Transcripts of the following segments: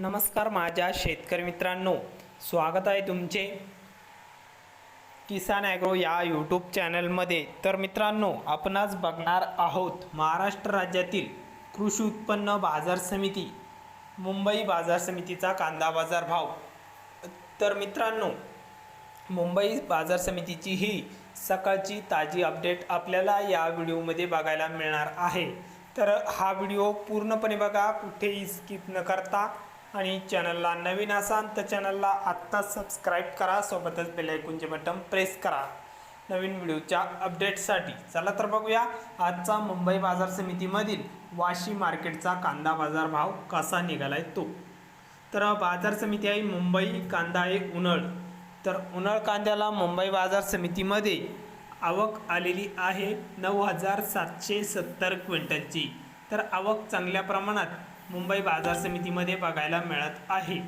नमस्कार माझ्या शेतकरी मित्रांनो. स्वागत आहे तुमचे किसान ॲग्रो या यूट्यूब चॅनलमध्ये. तर मित्रांनो आपण आज बघणार आहोत महाराष्ट्र राज्यातील कृषी उत्पन्न बाजार समिती मुंबई बाजार समितीचा कांदा बाजार भाव. तर मित्रांनो मुंबई बाजार समितीची ही सकाळची ताजी अपडेट आपल्याला या व्हिडिओमध्ये बघायला मिळणार आहे. तर हा व्हिडिओ पूर्णपणे बघा कुठेही स्किप न करता. आणि चॅनलला नवीन असाल तर चॅनलला आत्ताच सबस्क्राईब करा. सोबतच बेलायकूनचे बटन प्रेस करा. नवीन व्हिडिओच्या अपडेटसाठी चला तर बघूया आजचा मुंबई बाजार समितीमधील वाशी मार्केटचा कांदा बाजार भाव कसा निघाला आहे तो. तर बाजार समिती आहे मुंबई कांदा आहे उन्हाळ. तर उन्हाळ कांद्याला मुंबई बाजार समितीमध्ये आवक आलेली आहे नऊ हजार सातशे सत्तर क्विंटलची. तर आवक चांगल्या प्रमाणात मुंबई बाजार समितीमध्ये बघायला मिळत आहे.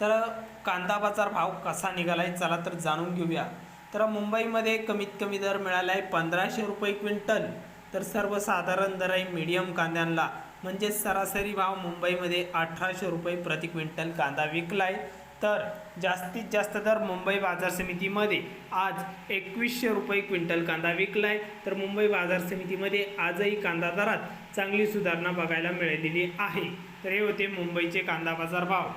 तर कांदा बाजार भाव कसा निघालाय चला तर जाणून घेऊया. तर मुंबईमध्ये कमीत कमी दर मिळाला आहे पंधराशे रुपये क्विंटल. तर सर्वसाधारण दर आहे मीडियम कांद्यांना. म्हणजे सरासरी भाव मुंबईमध्ये अठराशे रुपये प्रति क्विंटल कांदा विकलाय. तर जास्तीत जास्त दर मुंबई बाजार समितीमध्ये आज एकवीसशे रुपये क्विंटल कांदा विकलाय. तर मुंबई बाजार समितीमध्ये आजही कांदा दरात चांगली सुधारणा बघायला मिळालेली आहे. तर हे होते मुंबईचे कांदा बाजार भाव.